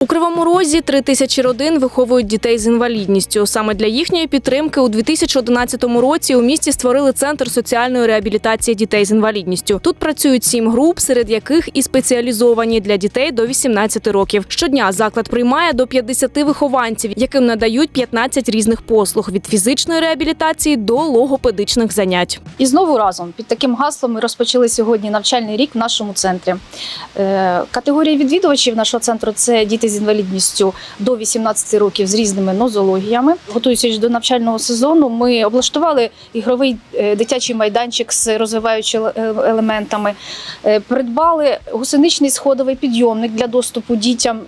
У Кривому Розі три тисячі родин виховують дітей з інвалідністю. Саме для їхньої підтримки у 2011 році у місті створили центр соціальної реабілітації дітей з інвалідністю. Тут працюють сім груп, серед яких і спеціалізовані для дітей до 18 років. Щодня заклад приймає до 50 вихованців, яким надають 15 різних послуг від фізичної реабілітації до логопедичних занять. І знову разом під таким гаслом ми розпочали сьогодні навчальний рік в нашому центрі. Е, Категорія відвідувачів нашого центру це діти з інвалідністю до 18 років з різними нозологіями. Готуючись до навчального сезону, ми облаштували ігровий е, дитячий майданчик з розвиваючими е, елементами. Е, Придбали гусеничний сходовий підйомник для доступу дітям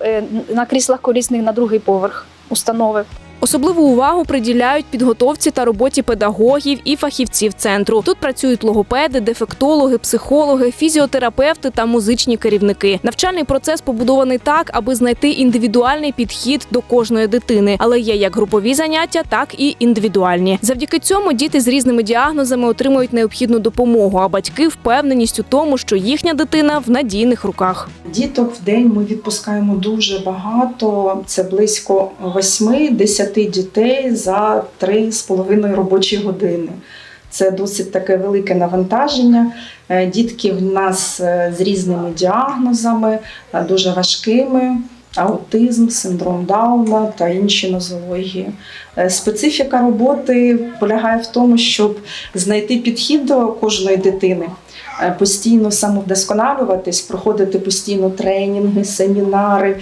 на кріслах колісних на другий поверх установи. Особливу увагу приділяють підготовці та роботі педагогів і фахівців центру. Тут працюють логопеди, дефектологи, психологи, фізіотерапевти та музичні керівники. Навчальний процес побудований так, аби знайти індивідуальний підхід до кожної дитини, але є як групові заняття, так і індивідуальні. Завдяки цьому діти з різними діагнозами отримують необхідну допомогу, а батьки впевненість у тому, що їхня дитина в надійних руках. Діток в день ми відпускаємо дуже багато. Це близько 8-10 дітей за 3,5 робочі години. Це досить таке велике навантаження. Е, Дітки в нас е, з різними діагнозами, е, дуже важкими. Аутизм, синдром Дауна та інші нозології. Специфіка роботи полягає в тому, щоб знайти підхід до кожної дитини, постійно самовдосконалюватись, проходити постійно тренінги, семінари.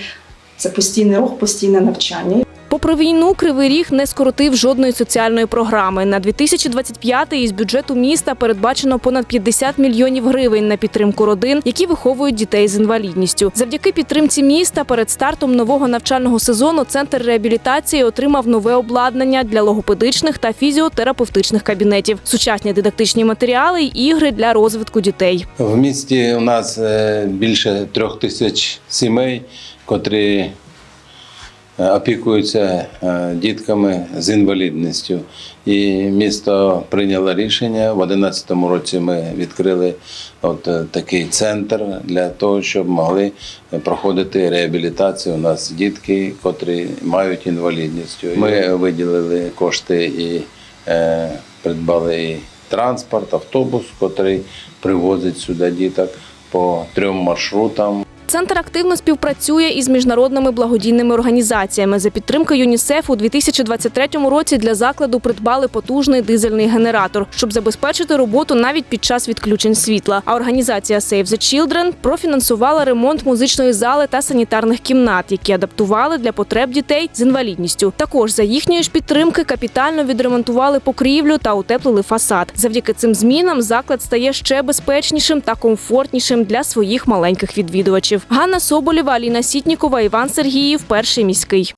Це постійний рух, постійне навчання. Попри війну, Кривий Ріг не скоротив жодної соціальної програми. На 2025 із бюджету міста передбачено понад 50 мільйонів гривень на підтримку родин, які виховують дітей з інвалідністю. Завдяки підтримці міста перед стартом нового навчального сезону центр реабілітації отримав нове обладнання для логопедичних та фізіотерапевтичних кабінетів, сучасні дидактичні матеріали й ігри для розвитку дітей. В місті у нас е, більше трьох тисяч сімей, котрі опікуються е, дітками з інвалідністю. І місто прийняло рішення. В 2011 році ми відкрили от е, такий центр для того, щоб могли проходити реабілітацію. У нас дітки, котрі мають інвалідність. Ми виділили кошти і е, придбали і транспорт, автобус, котрий привозить сюди діток по трьом маршрутам. Центр активно співпрацює із міжнародними благодійними організаціями. За підтримки ЮНІСЕФ у 2023 році для закладу придбали потужний дизельний генератор, щоб забезпечити роботу навіть під час відключень світла. А організація Save the Children профінансувала ремонт музичної зали та санітарних кімнат, які адаптували для потреб дітей з інвалідністю. Також за їхньої ж підтримки капітально відремонтували покрівлю та утеплили фасад. Завдяки цим змінам заклад стає ще безпечнішим та комфортнішим для своїх маленьких відвідувачів. Ганна Соболєва, Аліна Сітнікова, Іван Сергіїв, перший міський.